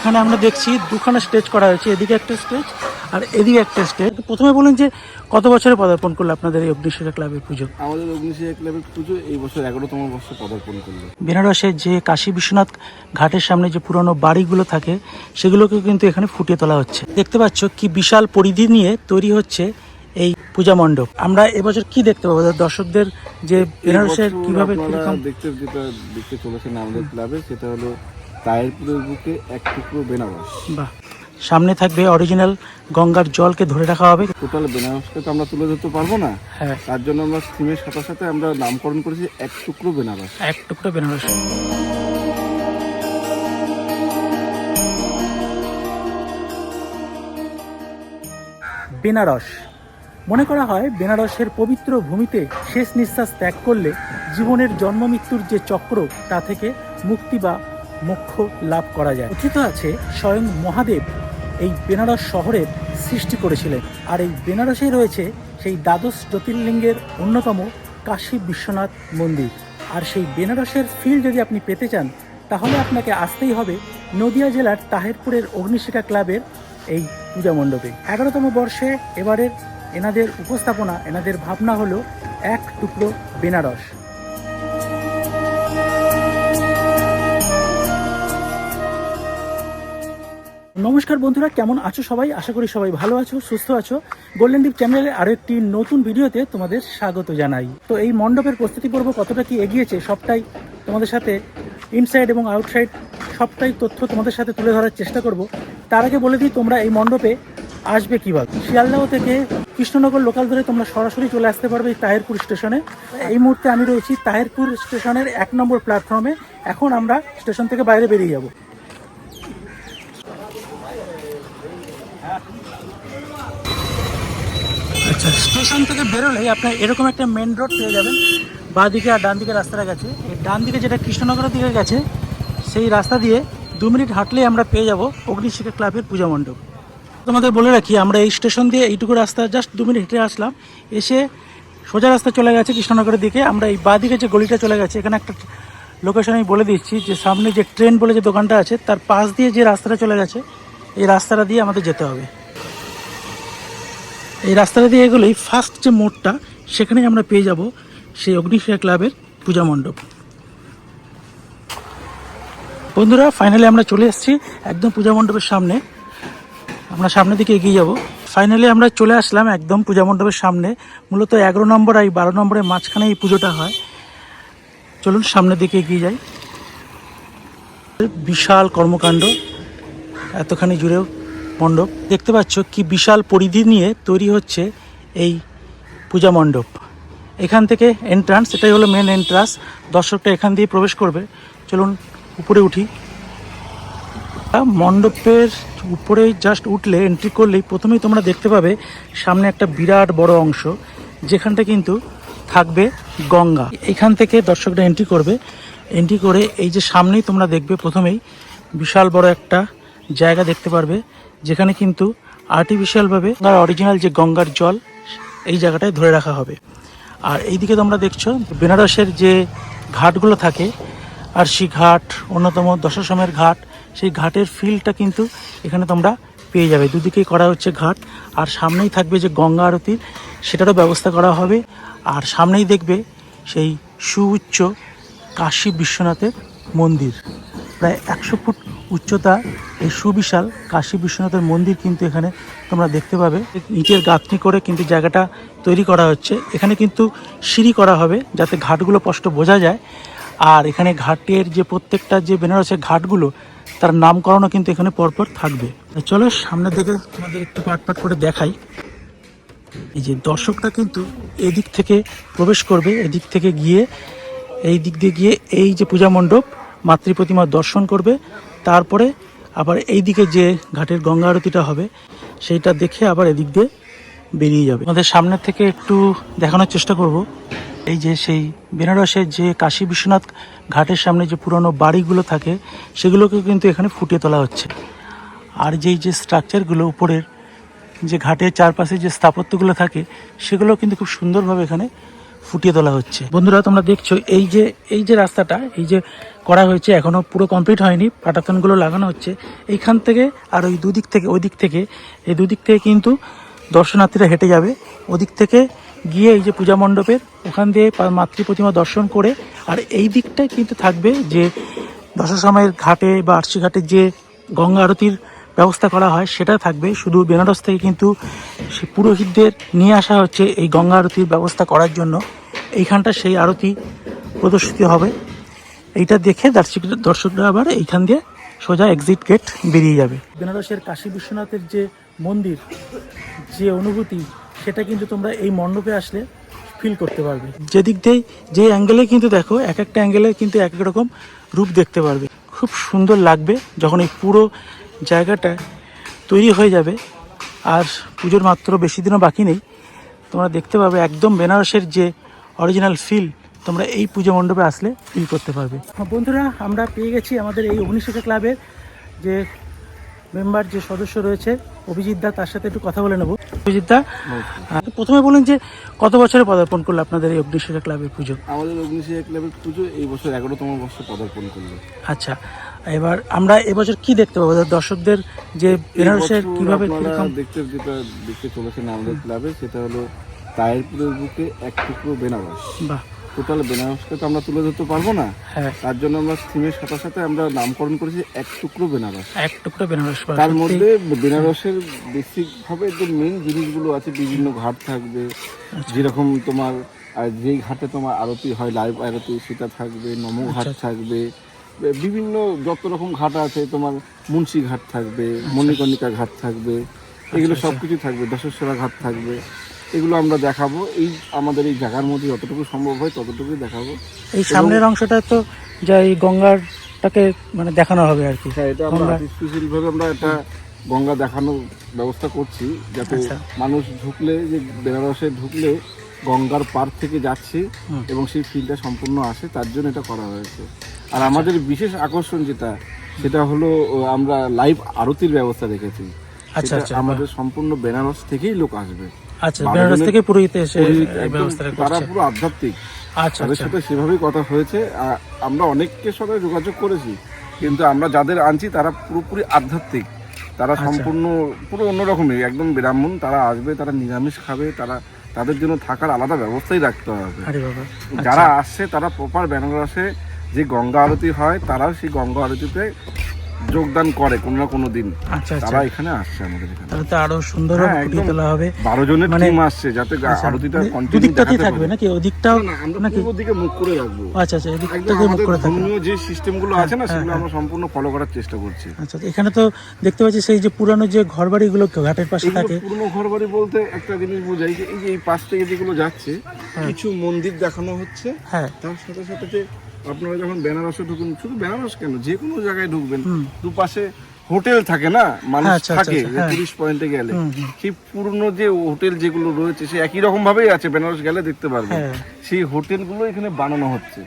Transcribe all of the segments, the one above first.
এখানে আমরা দেখছি দুখানা স্টেজ করা হয়েছে এদিকে একটা স্টেজ আর এদিকে একটা স্টেজ। প্রথমে বলুন যে কত বছরে পদার্পণ করল আপনাদের এই অগ্নিশিখা ক্লাবের পুজো? আমাদের অগ্নিশিখা ক্লাবের পুজো এই বছর এগারোতম বর্ষে পদার্পণ করল। বেনারসের যে কাশী বিশ্বনাথ ঘাটের সামনে যে পুরনো বাড়িগুলো থাকে সেগুলোকে কিন্তু এখানে ফুটিয়ে তোলা হচ্ছে। দেখতে পাচ্ছ কি বিশাল পরিধি নিয়ে তৈরি হচ্ছে এই পূজা মণ্ডপ। আমরা এবছর কি দেখতে পাবো? দর্শকদের যে বেনারসের কীভাবে দেখতে যেটা দেখতে চলেছেন আমাদের ক্লাবে সেটা হলো বুকে এক টুকরো বেনারস। বাহ। সামনে থাকবে অরিজিনাল গঙ্গার জলকে ধরে রাখা হবে। টোটাল বেনারসকে তো আমরা তুলে ধরতে পারব না। হ্যাঁ। তার জন্য আমরা থিমের সাথে সাথে আমরা নামকরণ করেছি এক টুকরো বেনারস। এক টুকরো বেনারস। বেনারস। মনে করা হয় বেনারসের পবিত্র ভূমিতে শেষ নিঃশ্বাস ত্যাগ করলে জীবনের জন্ম মৃত্যুর যে চক্র তা থেকে মুক্তি বা মোক্ষ লাভ করা যায়। কথিত আছে, স্বয়ং মহাদেব এই বেনারস শহরের সৃষ্টি করেছিলেন। আর এই বেনারসে রয়েছে সেই দ্বাদশ জ্যোতির্লিঙ্গের অন্যতম কাশী বিশ্বনাথ মন্দির। আর সেই বেনারসের ফিল যদি আপনি পেতে চান, তাহলে আপনাকে আসতেই হবে নদিয়া জেলার তাহেরপুরের অগ্নিশিখা ক্লাবের এই পূজা মণ্ডপে। এগারোতম বর্ষে এবারের এনাদের উপস্থাপনা, এনাদের ভাবনা হলো এক টুকরো বেনারস। নমস্কার বন্ধুরা, কেমন আছো সবাই? আশা করি সবাই ভালো আছো, সুস্থ আছো। গোল্ডেন ডিপ চ্যানেলে আরও একটি নতুন ভিডিওতে তোমাদের স্বাগত জানাই। তো এই মণ্ডপের প্রস্তুতি পর্ব কতটা কি এগিয়েছে, সবটাই তোমাদের সাথে ইনসাইড এবং আউটসাইড সবটাই তথ্য তোমাদের সাথে তুলে ধরার চেষ্টা করব। তার আগে বলে দিই, তোমরা এই মণ্ডপে আসবে কীভাবে? শিয়ালদাহ থেকে কৃষ্ণনগর লোকাল ধরে তোমরা সরাসরি চলে আসতে পারবে এই তাহেরপুর স্টেশনে। এই মুহূর্তে আমি রয়েছি তাহেরপুর স্টেশনের এক নম্বর প্ল্যাটফর্মে এখন আমরা স্টেশন থেকে বাইরে বেরিয়ে যাব। আচ্ছা স্টেশন থেকে বেরোলেই আপনার এরকম একটা মেন রোড পেয়ে যাবেন বাঁ দিকে আর ডান দিকে রাস্তাটা গেছে। ডান দিকে যেটা কৃষ্ণনগরের দিকে গেছে, সেই রাস্তা দিয়ে দু মিনিট হাঁটলেই আমরা পেয়ে যাব অগ্নিশিখা ক্লাবের পূজা মণ্ডপ। তোমাদের বলে রাখি, আমরা এই স্টেশন দিয়ে এইটুকু রাস্তা জাস্ট দু মিনিট হেঁটে আসলাম। এসে সোজা রাস্তা চলে গেছে কৃষ্ণনগরের দিকে। আমরা এই বাঁ দিকে যে গলিটা চলে গেছে, এখানে একটা লোকেশন আমি বলে দিচ্ছি যে সামনে যে ট্রেন বলে যে দোকানটা আছে, তার পাশ দিয়ে যে রাস্তাটা চলে গেছে, এই রাস্তাটা দিয়ে আমাদের যেতে হবে। এই রাস্তাটা দিয়ে এগুলোই ফার্স্ট যে মোড়টা, সেখানেই আমরা পেয়ে যাব সেই অগ্নিশিখা ক্লাবের পূজা মণ্ডপ। বন্ধুরা ফাইনালি আমরা চলে এসেছি একদম পূজা মণ্ডপের সামনে। আমরা সামনের দিকে এগিয়ে যাব। ফাইনালি আমরা চলে আসলাম একদম পূজা মণ্ডপের সামনে। মূলত এগারো নম্বর আর বারো নম্বরের মাঝখানে এই পুজোটা হয়। চলুন সামনের দিকে এগিয়ে যাই। বিশাল কর্মকাণ্ড, এতখানি জুড়েও মণ্ডপ। দেখতে পাচ্ছ কি বিশাল পরিধি নিয়ে তৈরি হচ্ছে এই পূজা মণ্ডপ। এখান থেকে এন্ট্রান্স এটাই হলো মেন এন্ট্রান্স দর্শকটা এখান দিয়ে প্রবেশ করবে। চলুন উপরে উঠি। মণ্ডপের উপরে জাস্ট উঠলে এন্ট্রি করলেই প্রথমেই তোমরা দেখতে পাবে সামনে একটা বিরাট বড় অংশ, যেখানটা কিন্তু থাকবে গঙ্গা। এখান থেকে দর্শকরা এন্ট্রি করবে। এন্ট্রি করে এই যে সামনেই তোমরা দেখবে প্রথমেই বিশাল বড় একটা জায়গা দেখতে পারবে। যেখানে কিন্তু আর্টিফিশিয়ালভাবে গঙ্গার অরিজিনাল যে গঙ্গার জল, এই জায়গাটায় ধরে রাখা হবে। আর এইদিকে তোমরা দেখছ বেনারসের যে ঘাটগুলো থাকে, আরশি ঘাট, অন্যতম দশাসমের ঘাট, সেই ঘাটের ফিলটা কিন্তু এখানে তোমরা পেয়ে যাবে। দুদিকেই করা হচ্ছে ঘাট, আর সামনেই থাকবে যে গঙ্গা আরতির, সেটারও ব্যবস্থা করা হবে। আর সামনেই দেখবে সেই সুউচ্চ কাশী বিশ্বনাথের মন্দির। প্রায় একশো ফুট উচ্চতা, এই সুবিশাল কাশী বিশ্বনাথের মন্দির কিন্তু এখানে তোমরা দেখতে পাবে। ইটের গাঁথনি করে কিন্তু জায়গাটা তৈরি করা হচ্ছে। এখানে কিন্তু সিঁড়ি করা হবে যাতে ঘাটগুলো স্পষ্ট বোঝা যায়। আর এখানে ঘাটের যে প্রত্যেকটা যে বেনারসের ঘাটগুলো, তার নামকরণও কিন্তু এখানে পরপর থাকবে। চলো সামনের দিকে তোমাদের একটু পাট পাট করে দেখাই। এই যে দর্শকটা কিন্তু এদিক থেকে প্রবেশ করবে, এদিক থেকে গিয়ে, এই দিক দিয়ে গিয়ে এই যে পূজা মণ্ডপ মাতৃ প্রতিমা দর্শন করবে। তারপরে আবার এই দিকে যে ঘাটের গঙ্গা আরতিটা হবে, সেইটা দেখে আবার এদিক দিয়ে বেরিয়ে যাবে। আমাদের সামনের থেকে একটু দেখানোর চেষ্টা করব। এই যে সেই বেনারসের যে কাশী বিশ্বনাথ ঘাটের সামনে যে পুরনো বাড়িগুলো থাকে, সেগুলোকে কিন্তু এখানে ফুটিয়ে তোলা হচ্ছে। আর যেই যে স্ট্রাকচারগুলো উপরের যে ঘাটের চারপাশে যে স্থাপত্যগুলো থাকে, সেগুলো কিন্তু খুব সুন্দরভাবে এখানে ফুটিয়ে তোলা হচ্ছে। বন্ধুরা, তোমরা দেখছ, এই যে এই যে রাস্তাটা, এই যে করা হয়েছে, এখনও পুরো কমপ্লিট হয়নি, পাটাতনগুলো লাগানো হচ্ছে। এইখান থেকে আর ওই দুদিক থেকে ওই দিক থেকে, এই দুদিক থেকে কিন্তু দর্শনার্থীরা হেঁটে যাবে। ওদিক থেকে গিয়ে এই যে পূজা মণ্ডপের, ওখান দিয়ে মাতৃ প্রতিমা দর্শন করে, আর এই দিকটাই কিন্তু থাকবে যে দশসময়ের ঘাটে বা আরশি ঘাটে যে গঙ্গা আরতির ব্যবস্থা করা হয়, সেটা থাকবে। শুধু বেনারস থেকে কিন্তু সে পুরোহিতদের নিয়ে আসা হচ্ছে এই গঙ্গা আরতির ব্যবস্থা করার জন্য। এইখানটা সেই আরতি প্রদর্শিত হবে। এইটা দেখে দর্শক দর্শকরা আবার এইখান দিয়ে সোজা এক্সিট গেট বেরিয়ে যাবে। বেনারসের কাশী বিশ্বনাথের যে মন্দির যে অনুভূতি সেটা কিন্তু তোমরা এই মণ্ডপে আসলে ফিল করতে পারবে। যেদিক দিয়েই যে অ্যাঙ্গেলে কিন্তু দেখো এক একটা অ্যাঙ্গেলে কিন্তু এক এক রকম রূপ দেখতে পারবে। খুব সুন্দর লাগবে যখন এই পুরো জায়গাটা তৈরি হয়ে যাবে। আর পুজোর মাত্র বেশি দিনও বাকি নেই। তোমরা দেখতে পাবে একদম বেনারসের যে অরিজিনাল ফিল তোমরা এই পুজো মণ্ডপে আসলে ফিল করতে পারবে। বন্ধুরা আমরা পেয়ে গেছি আমাদের এই অগ্নিশিখা ক্লাবের যে মেম্বার যে সদস্য রয়েছে অভিজিৎ দা তার সাথে একটু কথা বলে নেব। অভিজিৎ দা প্রথমে বলুন যে কত বছরে পদার্পণ করল আপনাদের এই অগ্নিশিখা ক্লাবের পুজো? আমাদের অগ্নিশী এক ক্লাবের পুজো এই বছর এগারোতম বছর পদার্পণ করল। আচ্ছা এবার আমরা এবছর কি দেখতে পাবো? দর্শকদের যে বেনারসের কীভাবে দেখতে যেটা দেখতে চলেছেন আমাদের ক্লাবে সেটা হলো তায়েরপুরের বুকে এক টুকরো বেনারস। টোটাল বেনারসকে তো আমরা তুলে ধরতে পারব না। হ্যাঁ। তার জন্য আমরা থিমের সাথে সাথে আমরা নামকরণ করেছি এক টুকরো বেনারস। এক টুকরো বেনারস তার মধ্যে বেনারসের বেসিক ভাবে যে মেন জিনিসগুলো আছে বিভিন্ন ঘাট থাকবে। আচ্ছা। যেরকম তোমার আর যেই ঘাটে তোমার আরতি হয় লাইভ আরতি সেটা থাকবে নমো ঘাট আচ্ছা। থাকবে। বিভিন্ন যত রকম ঘাট আছে তোমার মুন্সি ঘাট থাকবে মণিকর্ণিকা ঘাট থাকবে এগুলো আচ্ছা। সবকিছু থাকবে দশেশ্বরা ঘাট থাকবে। এগুলো আমরা দেখাবো। এই আমাদের এই জায়গার মধ্যে যতটুকু সম্ভব হয় ততটুকুই দেখাবো। এই সামনের অংশটা তো যা এই গঙ্গারটাকে মানে দেখানো হবে আর কি। হ্যাঁ এটা আমরা গঙ্গা। আমরা একটা গঙ্গা দেখানোর ব্যবস্থা করছি যাতে আচ্ছা। মানুষ ঢুকলে যে বেনারসে ঢুকলে গঙ্গার পার থেকে যাচ্ছে এবং সেই ফিলটা সম্পূর্ণ আসে তার জন্য এটা করা হয়েছে। আর আমাদের বিশেষ আকর্ষণ যেটা সেটা হলো আমরা লাইভ আরতির ব্যবস্থা রেখেছি। আচ্ছা আচ্ছা। আমাদের সম্পূর্ণ বেনারস থেকেই লোক আসবে। আচ্ছা বেনারস থেকে পুরোহিত এসে পুরোহিত এই তারা পুরো আধ্যাত্মিক। আচ্ছা তাদের আচ্ছা সাথে সেভাবেই কথা হয়েছে। আমরা অনেকের সাথে যোগাযোগ করেছি কিন্তু আমরা যাদের আনছি তারা পুরোপুরি আধ্যাত্মিক। তারা। সম্পূর্ণ পুরো অন্যরকমই একদম ব্রাহ্মণ। তারা আসবে তারা নিরামিষ খাবে তারা তাদের জন্য থাকার আলাদা ব্যবস্থাই রাখতে হবে। যারা আসছে তারা প্রপার বেনারসে যে গঙ্গা আরতি হয় তারাও সেই গঙ্গা আরতিতে যোগদান করে কোনো না কোনো দিন। আচ্ছা আচ্ছা। তারা এখানে আসছে আমাদের এখানে। তাহলে তো আরও সুন্দর হ্যাঁ, ফুটিয়ে তোলা হবে। বারো জনের মানে- টিম আসছে যাতে আচ্ছা, আরতিটা মানে কন্টিনিউ দেখাতে থাকবে নাকি? ওদিকটাও না, আমরা নাকি? পূর্ব দিকে মুখ করে রাখব। আচ্ছা আচ্ছা একদম এদিকটাকে মুখ করে থাকবে ধর্মীয় যে সিস্টেমগুলো আছে না হ্যাঁ, সেগুলো হ্যাঁ। আমরা সম্পূর্ণ ফলো করার চেষ্টা করছি। আচ্ছা এখানে তো দেখতে পাচ্ছি সেই যে পুরানো যে ঘরবাড়িগুলো ঘাটের পাশে থাকে। পুরনো ঘর বাড়ি বলতে একটা জিনিস বোঝাই যে এই যে এই পাশ থেকে যেগুলো যাচ্ছে। কিছু মন্দির দেখানো হচ্ছে। হ্যাঁ। তার সাথে সাথে যে আপনারা যখন বেনারসে ঢুকুন শুধু বেনারস কেন যে কোনো জায়গায় ঢুকবেন। দুপাশে হোটেল থাকে না? মানুষ হ্যাঁ, আচ্ছা, থাকে আচ্ছা, হ্যাঁ। টুরিস্ট পয়েন্টে গেলে। সেই পুরনো যে হোটেল যেগুলো রয়েছে সে একই রকম ভাবেই আছে বেনারস গেলে দেখতে পারবেন। হ্যাঁ। সেই হোটেলগুলো এখানে বানানো হচ্ছে।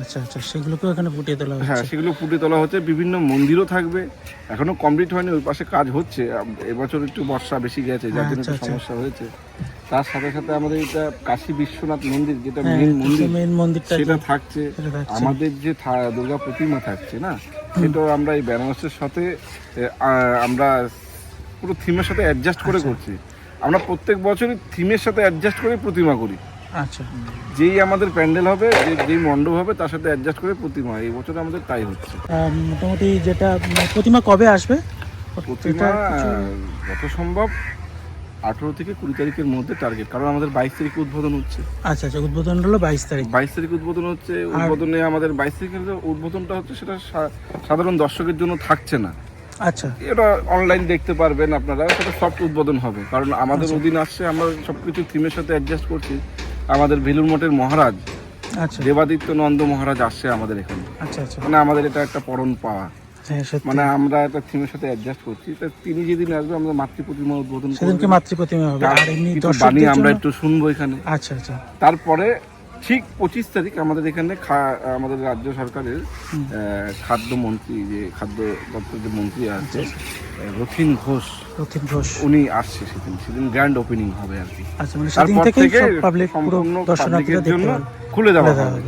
আচ্ছা আচ্ছা সেগুলোকেও এখানে ফুটিয়ে তোলা হ্যাঁ সেগুলো ফুটে তোলা হচ্ছে। বিভিন্ন মন্দিরও থাকবে। এখনও কমপ্লিট হয়নি ওই পাশে কাজ হচ্ছে। এবছর একটু বর্ষা বেশি গেছে যার জন্য আচ্ছা, আচ্ছা। সমস্যা হয়েছে। তার সাথে সাথে আমাদের এটা কাশী বিশ্বনাথ মন্দির যেটা হ্যাঁ মেন মন্দির মেন মন্দিরটা সেটা থাকছে। আমাদের যে দুর্গা প্রতিমা থাকছে না সেটাও আমরা এই বেনারসের সাথে আমরা পুরো থিমের সাথে অ্যাডজাস্ট করে আচ্ছা। করছি। আমরা প্রত্যেক বছরই থিমের সাথে অ্যাডজাস্ট করে প্রতিমা করি। আচ্ছা। যেই আমাদের প্যান্ডেল হবে যে- যেই মণ্ডপ হবে তার সাথে অ্যাডজাস্ট করে প্রতিমা এই বছর আমাদের তাই হচ্ছে। মোটামুটি যেটা প্রতিমা কবে আসবে? প্রতিমা যত সম্ভব আঠেরো থেকে কুড়ি তারিখের মধ্যে টার্গেট কারণ আমাদের বাইশ তারিখে উদ্বোধন হচ্ছে। আচ্ছা আচ্ছা উদ্বোধন হলো বাইশ তারিখ। বাইশ তারিখে উদ্বোধন হচ্ছে উদ্বোধনে আমাদের বাইশ তারিখের যে উদ্বোধনটা হচ্ছে সেটা সাধারণ দর্শকের জন্য থাকছে না। আচ্ছা। এটা অনলাইন দেখতে পারবেন আপনারা সেটা সফট উদ্বোধন হবে কারণ আমাদের আচ্ছা। অধীন আসছে আমরা সবকিছু থিমের সাথে অ্যাডজাস্ট করছি। আমাদের বেলুর মঠের মহারাজ আচ্ছা। দেবাদিত্য নন্দ মহারাজ আসছে আমাদের এখানে। আচ্ছা আচ্ছা। মানে আমাদের এটা একটা পরণ পাওয়া। মানে আমরা একটা থিমের সাথে অ্যাডজাস্ট করছি। তা তিনি যেদিন আসবে আমরা মাতৃ প্রতিমা উদ্বোধন সেদিনকে করব মাতৃ হবে আর এমনি বাণী আমরা একটু শুনব এখানে। আচ্ছা আচ্ছা। তারপরে ঠিক পঁচিশ তারিখ আমাদের এখানে আমাদের রাজ্য সরকারের খাদ্যমন্ত্রী যে খাদ্য দপ্তর যে মন্ত্রী আছে রথিন ঘোষ। রথিন ঘোষ। উনি আসছে সেদিন। সেদিন গ্র্যান্ড ওপেনিং হবে আর কি। আচ্ছা মানে সেদিন তারপর থেকে সব পাবলিক পুরো সম্পূর্ণ পাবলিকের জন্য খুলে দেওয়া হবে।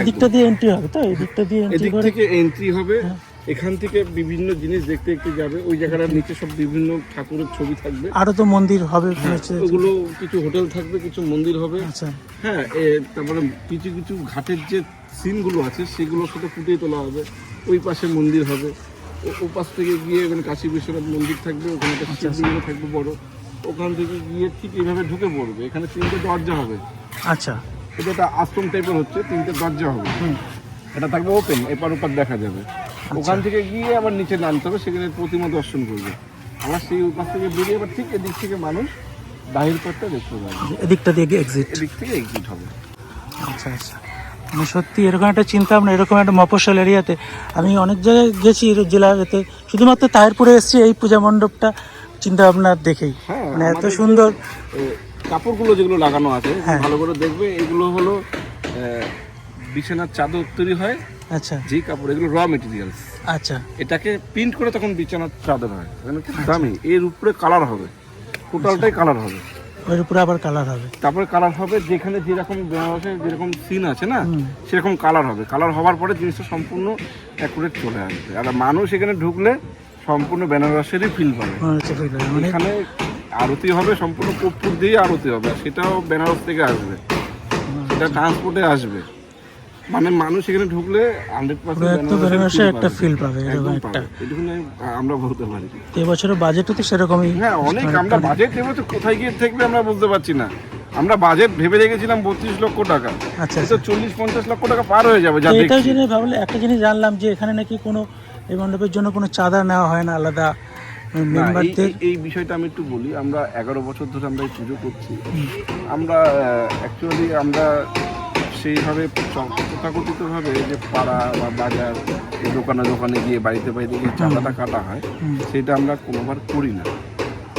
এদিকটা দিয়ে এন্ট্রি হবে তো? এই দিকটা দিয়ে এদিক থেকে এন্ট্রি হবে। এখান থেকে বিভিন্ন জিনিস দেখতে দেখতে যাবে। ওই জায়গাটার নিচে সব বিভিন্ন ঠাকুরের ছবি থাকবে। আরও তো মন্দির হবে ওগুলো কিছু হোটেল থাকবে কিছু মন্দির হবে। আচ্ছা। হ্যাঁ তারপরে কিছু কিছু ঘাটের যে সিনগুলো আছে সেগুলোর সাথে ফুটিয়ে তোলা হবে। ওই পাশে মন্দির হবে। ও- পাশ থেকে গিয়ে ওখানে কাশী বিশ্বনাথ মন্দির থাকবে ওখানে একটা শিবলিঙ্গ থাকবে বড়। ওখান থেকে গিয়ে ঠিক এইভাবে ঢুকে পড়বে। এখানে তিনটে দরজা হবে। আচ্ছা। এটা একটা আশ্রম টাইপের হচ্ছে তিনটে দরজা হবে। হুম। এটা থাকবে ওপেন এপার ওপার দেখা যাবে। ওখান থেকে গিয়ে আবার নিচে নামতে হবে সেখানে প্রতিমা দর্শন করবে। আবার সেই পাশ থেকে বেরিয়ে আবার ঠিক এদিক থেকে মানুষ বাহির পথটা দেখতে পাবে। এদিকটা দিয়ে এক্সিট এদিক থেকে এক্সিট হবে। আচ্ছা আচ্ছা। মানে সত্যি এরকম একটা চিন্তা ভাবনা এরকম একটা মফস্বল এরিয়াতে আমি অনেক জায়গায় গেছি জেলাতে শুধুমাত্র তাহিরপুরে এসেছি এই পূজা মণ্ডপটা চিন্তা ভাবনা দেখেই। হ্যাঁ, মানে এত সুন্দর। কাপড়গুলো যেগুলো লাগানো আছে হ্যাঁ। ভালো করে দেখবে এগুলো হলো বিছানার চাদর তৈরি হয় আচ্ছা। যেই কাপড় এগুলো র মেটেরিয়ালস আচ্ছা। এটাকে প্রিন্ট করে তখন বিছানার চাদর হয়। এখানে খুব দামি। এর উপরে কালার হবে। টোটালটাই কালার হবে। ওর উপরে আবার কালার হবে। তারপরে কালার হবে যেখানে যেরকম বেনারসে যেরকম সিন আছে না সেরকম কালার হবে। কালার হওয়ার পরে জিনিসটা সম্পূর্ণ অ্যাকুরেট চলে আসবে। আর মানুষ এখানে ঢুকলে সম্পূর্ণ বেনারসেরই ফিল পাবে। মনে হবে। মানে এখানে আরতি হবে সম্পূর্ণ কর্পূর দিয়ে আরতি হবে। সেটাও বেনারস থেকে আসবে। সেটা ট্রান্সপোর্টে আসবে। মানে মানুষ এখানে ঢুকলে হান্ড্রেড পুরো একটা ফিল পাবে। এরকম একটা। আমরা বলতে পারি। এবছরের বাজেটও তো সেরকমই। হ্যাঁ অনেক আমরা বাজেট তো কোথায় গিয়ে থাকবে আমরা বুঝতে পারছি না। আমরা বাজেট ভেবে রেখেছিলাম বত্রিশ লক্ষ টাকা। আচ্ছা তো চল্লিশ পঞ্চাশ লক্ষ টাকা পার হয়ে যাবে এটাও দেখছি। জেনে ভাবলে একটা জিনিস জানলাম যে এখানে নাকি কোনো এই মণ্ডপের জন্য কোনো চাঁদা নেওয়া হয় না আলাদা এই বিষয়টা আমি একটু বলি। আমরা এগারো বছর ধরে আমরা এই পুজো করছি। আমরা অ্যাকচুয়ালি আমরা সেইভাবে তথাকথিত ভাবে যে পাড়া বা বাজার এই দোকানে দোকানে গিয়ে বাড়িতে বাড়িতে গিয়ে চাঁদাটা কাটা হয় সেটা আমরা কোনোবার করি না।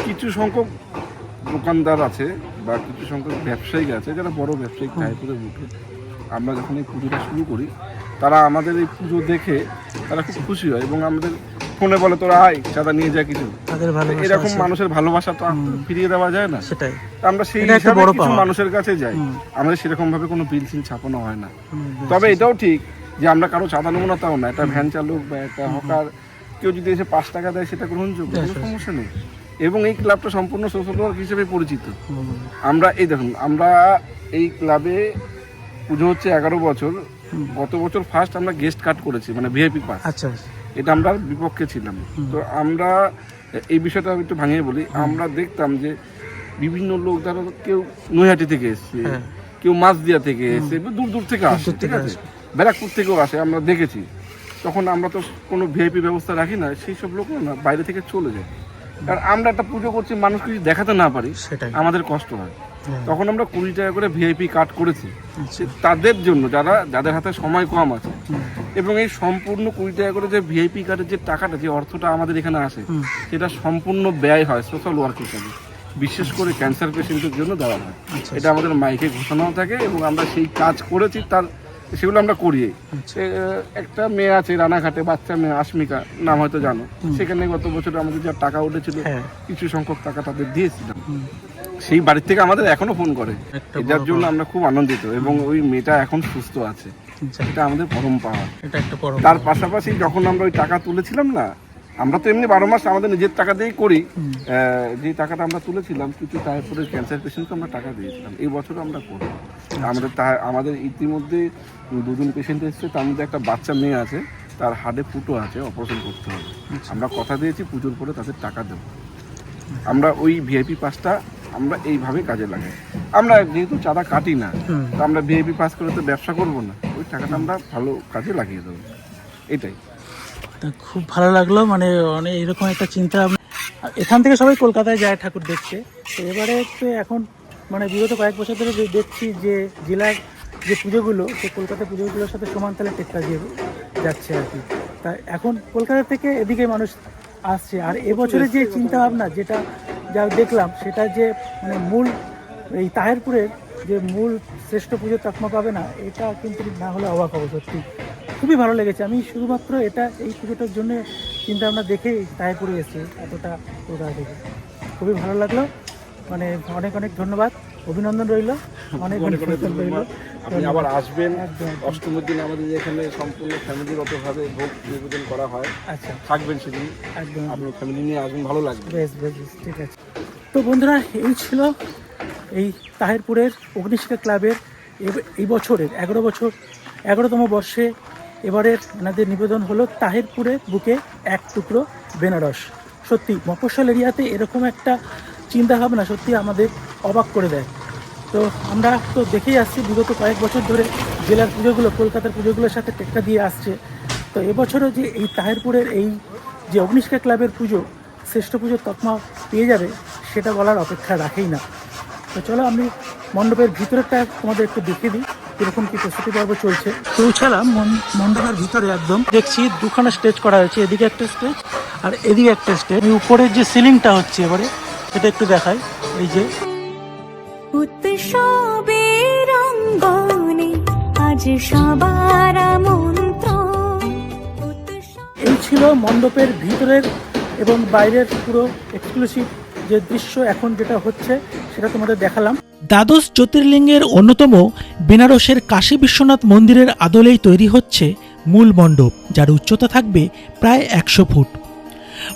কিছু সংখ্যক দোকানদার আছে বা কিছু সংখ্যক ব্যবসায়িক আছে যারা বড় ব্যবসায়িক তাইপুরে উঠে আমরা যখন এই পুজোটা শুরু করি তারা আমাদের এই পুজো দেখে তারা খুব খুশি হয় এবং আমাদের ফোনে বলে তোরা আয় চাঁদা নিয়ে যা কিছু। তাদের ভালোবাসা এরকম মানুষের ভালোবাসা তো ফিরিয়ে দেওয়া যায় না। সেটাই। আমরা সেই হিসাবে কিছু মানুষের কাছে যাই। আমাদের সেরকম ভাবে কোনো বিল সিল ছাপানো হয় না। তবে এটাও ঠিক যে আমরা কারও চাঁদা নেব না। তাও না একটা ভ্যান চালক বা একটা হকার কেউ যদি এসে পাঁচ টাকা দেয় সেটা গ্রহণযোগ্য। কোনো সমস্যা নেই। এবং এই ক্লাবটা সম্পূর্ণ সোশ্যাল ওয়ার্ক হিসেবে পরিচিত। আমরা এই দেখুন আমরা এই ক্লাবে পুজো হচ্ছে এগারো বছর। গত বছর ফার্স্ট আমরা গেস্ট কার্ড করেছি মানে ভিআইপি পাস আচ্ছা। এটা আমরা বিপক্ষে ছিলাম। তো আমরা এই বিষয়টা আমি একটু ভাঙিয়ে বলি আমরা দেখতাম যে বিভিন্ন লোক ধরো কেউ নৈহাটি থেকে এসছে হ্যাঁ। কেউ মাছদিয়া থেকে এসছে দূর দূর থেকে আসে ঠিক আছে। ব্যারাকপুর থেকেও আসে আমরা দেখেছি। তখন আমরা তো কোনো ভিআইপি ব্যবস্থা রাখি না সেই সব লোক না বাইরে থেকে চলে যায়। কারণ আমরা একটা পুজো করছি মানুষকে যদি দেখাতে না পারি আমাদের কষ্ট হ্যাঁ, তখন আমরা কুড়ি টাকা করে ভিআইপি কার্ড করেছি। আচ্ছা। তাদের জন্য যারা যাদের হাতে সময় কম আছে। এবং এই সম্পূর্ণ কুড়ি টাকা করে যে ভিআইপি কার্ডের যে টাকাটা যে অর্থটা আমাদের এখানে আসে সেটা সম্পূর্ণ ব্যয় হয় সোশ্যাল ওয়ার্ক হিসাবে। বিশেষ করে ক্যান্সার পেশেন্টের জন্য দেওয়া হয়। আচ্ছা এটা আমাদের মাইকে ঘোষণাও থাকে এবং আমরা সেই কাজ করেছি তার সেগুলো আমরা করি। আচ্ছা। একটা মেয়ে আছে রানাঘাটে বাচ্চা মেয়ে আসমিকা নাম হয়তো জানো। সেখানে গত বছর আমাদের যা টাকা উঠেছিল হ্যাঁ। কিছু সংখ্যক টাকা তাদের দিয়েছিলাম। সেই বাড়ির থেকে আমাদের এখনও ফোন করে। এটার জন্য আমরা খুব আনন্দিত এবং ওই মেয়েটা এখন সুস্থ আছে। আচ্ছা, এটা আমাদের পরম পাওয়া। তার পাশাপাশি যখন আমরা ওই টাকা তুলেছিলাম না আমরা তো এমনি বারো মাস আমাদের নিজের টাকা দিয়েই করি। যে টাকাটা আমরা তুলেছিলাম কিছু তারপরে ক্যান্সার পেশেন্টকে আমরা টাকা দিয়েছিলাম। এই বছর আমরা করি। আমাদের তা আমাদের ইতিমধ্যে দুজন পেশেন্ট এসেছে তার মধ্যে একটা বাচ্চা মেয়ে আছে তার হাড়ে ফুটো আছে অপারেশন করতে হবে। আমরা কথা দিয়েছি পুজোর পরে তাদের টাকা দেবো। আমরা ওই ভিআইপি পাসটা আমরা এইভাবে কাজে লাগাই। আমরা যেহেতু চাঁদা কাটি না তো আমরা ভিআইপি পাস করে তো ব্যবসা করব না। ওই টাকাটা আমরা ভালো কাজে লাগিয়ে দেবো। এটাই। তা খুব ভালো লাগল মানে অনেক এরকম একটা চিন্তা ভাবনা- আর এখান থেকে সবাই কলকাতায় যায় ঠাকুর দেখতে। তো এবারে তো এখন মানে বিগত কয়েক বছর ধরে যে দেখছি যে জেলার যে পুজোগুলো সে কলকাতা পুজোগুলোর সাথে সমান তালে টেক্কা দিয়ে যাচ্ছে আর কি। তা এখন কলকাতা থেকে এদিকে মানুষ আসছে। আর এবছরের যে চিন্তা ভাবনা যেটা যা দেখলাম, সেটা যে মানে মূল, এই তাহেরপুরের যে মূল শ্রেষ্ঠ পুজোর তকমা পাবে না, এটা কিন্তু না হলে অবাক হব সত্যি। খুবই ভালো লেগেছে। আমি শুধুমাত্র এটা, এই পুজোটার জন্য চিন্তা ভাবনা দেখেই তাহেরপুরে এসেছি, এতটা কলকাতা দেখে খুবই ভালো লাগল। মানে অনেক অনেক ধন্যবাদ। অভিনন্দন রইল। অনেক অনেক রইল। আপনি আবার আসবেন। অষ্টমীর দিন আমাদের এখানে সম্পূর্ণ ফ্যামিলিগতভাবে ভোগ নিবেদন করা হয়। আচ্ছা। থাকবেন সেদিন। একদম। আপনি ফ্যামিলি নিয়ে আসবেন ভালো লাগবে। বেশ বেশ ঠিক আছে। তো বন্ধুরা এই ছিল এই তাহিরপুরের অগ্নিশিখা ক্লাবের এই বছরের এগারো বছর এগারোতম বর্ষে এবারের এনাদের নিবেদন হলো তাহিরপুরের বুকে এক টুকরো বেনারস। সত্যি মফস্বল এরিয়াতে এরকম একটা চিন্তাভাবনা সত্যি আমাদের অবাক করে দেয়। তো আমরা তো দেখেই আসছি, বিগত কয়েক বছর ধরে জেলার পুজোগুলো, কলকাতার পুজোগুলোর সাথে টেক্কা দিয়ে আসছে। তো এবছরও যে এই তাহেরপুরের এই যে অগ্নিষ্কা ক্লাবের পুজো, শ্রেষ্ঠ পুজোর তকমা পেয়ে যাবে, সেটা বলার অপেক্ষা রাখেই না। তো চলো আমি মণ্ডপের ভিতরেরটা তোমাদের একটু দেখিয়ে দিই, কীরকম কি প্রস্তুতি পর্ব চলছে। পৌঁছালাম মণ্ডপের ভিতরে একদম। দেখছি দুখানা স্টেজ করা হয়েছে, এদিকে একটা স্টেজ আর এদিকে একটা স্টেজ। উপরের যে সিলিংটা হচ্ছে এবারে, সেটা একটু দেখাই। এই যে উৎসবের অঙ্গনে আজ সবার মন্ত্র এই ছিল মণ্ডপের ভিতরের এবং বাইরের পুরো এক্সক্লুসিভ যে দৃশ্য এখন যেটা হচ্ছে সেটা তোমাদের দেখালাম। দ্বাদশ জ্যোতির্লিঙ্গের অন্যতম বেনারসের কাশী বিশ্বনাথ মন্দিরের আদলেই তৈরি হচ্ছে মূল মণ্ডপ যার উচ্চতা থাকবে প্রায় একশো ফুট।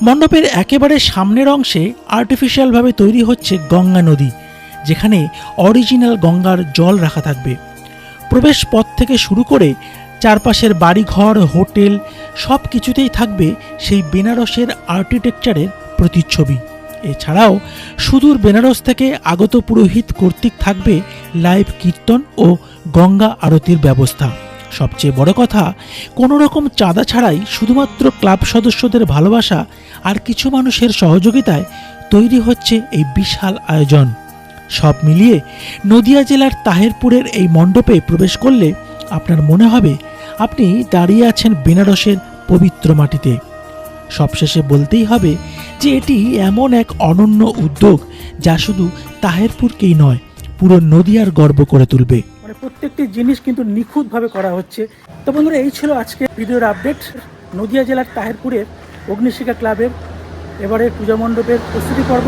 মণ্ডপের একেবারে সামনের অংশে আর্টিফিশিয়ালভাবে তৈরি হচ্ছে গঙ্গা নদী। যেখানে অরিজিনাল গঙ্গার জল রাখা থাকবে। প্রবেশ পথ থেকে শুরু করে চারপাশের বাড়িঘর, হোটেল সব কিছুতেই থাকবে সেই বেনারসের আর্কিটেকচারের প্রতিচ্ছবি। এছাড়াও সুদূর বেনারস থেকে আগত পুরোহিত কর্তৃক থাকবে লাইভ কীর্তন ও গঙ্গা আরতির ব্যবস্থা। সবচেয়ে বড় কথা কোনো রকম চাঁদা ছাড়াই শুধুমাত্র ক্লাব সদস্যদের ভালোবাসা আর কিছু মানুষের সহযোগিতায় তৈরি হচ্ছে এই বিশাল আয়োজন। সব মিলিয়ে নদিয়া জেলার তাহেরপুরের এই মণ্ডপে প্রবেশ করলে আপনার মনে হবে আপনি দাঁড়িয়ে আছেন বেনারসের পবিত্র মাটিতে। সবশেষে বলতেই হবে যে এটি এমন এক অনন্য উদ্যোগ যা শুধু তাহেরপুরকেই নয়, পুরো নদিয়ার গর্ব করে তুলবে। মানে প্রত্যেকটি জিনিস কিন্তু নিখুঁতভাবে করা হচ্ছে। তো বন্ধুরা, এই ছিল আজকে ভিডিওর আপডেট। নদিয়া জেলার তাহেরপুরের অগ্নিশিখা ক্লাবের এবারের পূজা মণ্ডপের প্রস্তুতি পর্ব।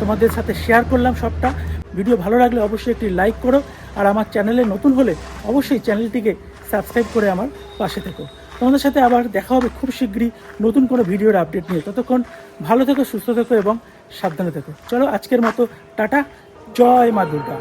তোমাদের সাথে শেয়ার করলাম সবটা। ভিডিও ভালো লাগলে অবশ্যই একটি লাইক করো আর আমার চ্যানেলে নতুন হলে অবশ্যই চ্যানেলটিকে সাবস্ক্রাইব করে আমার পাশে থেকো। তোমাদের সাথে আবার দেখা হবে খুব শীঘ্রই নতুন কোনো ভিডিওর আপডেট নিয়ে। ততক্ষণ ভালো থেকো, সুস্থ থেকো এবং সাবধানে থেকো। চলো আজকের মতো, টাটা, জয় মা দুর্গা।